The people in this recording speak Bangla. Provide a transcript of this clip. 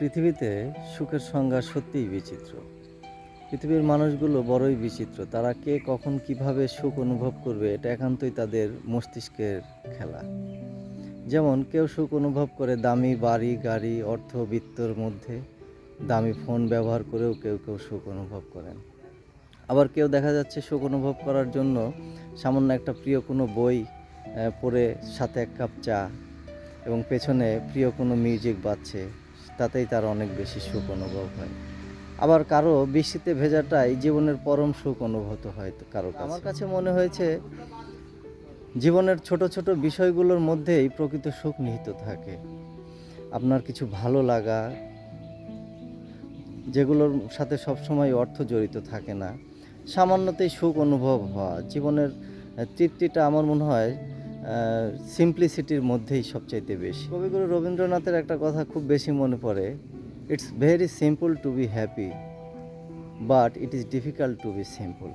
পৃথিবীতে সুখের সংজ্ঞা সত্যিই বিচিত্র। পৃথিবীর মানুষগুলো বড়ই বিচিত্র। তারা কে, কখন, কীভাবে সুখ অনুভব করবে, এটা একান্তই তাদের মস্তিষ্কের খেলা। যেমন, কেউ সুখ অনুভব করে দামি বাড়ি, গাড়ি, অর্থ, বিত্তর মধ্যে দামি ফোন ব্যবহার করেও কেউ কেউ সুখ অনুভব করেন। আবার কেউ দেখা যাচ্ছে সুখ অনুভব করার জন্য সামান্য একটা প্রিয় কোনো বই পড়ে সাথে এক কাপ চা এবং পেছনে প্রিয় কোনো মিউজিক বাজছে। তাতেই তার অনেক বেশি সুখ অনুভব হয়। আবার কারও বৃষ্টিতে ভেজাটাই জীবনের পরম সুখ অনুভূত হয় কারও আমার কাছে মনে হয়েছে, জীবনের ছোট ছোট বিষয়গুলোর মধ্যেই প্রকৃত সুখ নিহিত থাকে। আপনার কিছু ভালো লাগা, যেগুলোর সাথে সবসময় অর্থ জড়িত থাকে না। সামান্যতেই সুখ অনুভব হওয়া, জীবনের তৃপ্তিটা আমার মনে হয় সিম্পলিসিটির মধ্যেই সবচাইতে বেশি। কবিগুরু রবীন্দ্রনাথের একটা কথা খুব বেশি মনে পড়ে it's very simple to be happy but it is difficult to be simple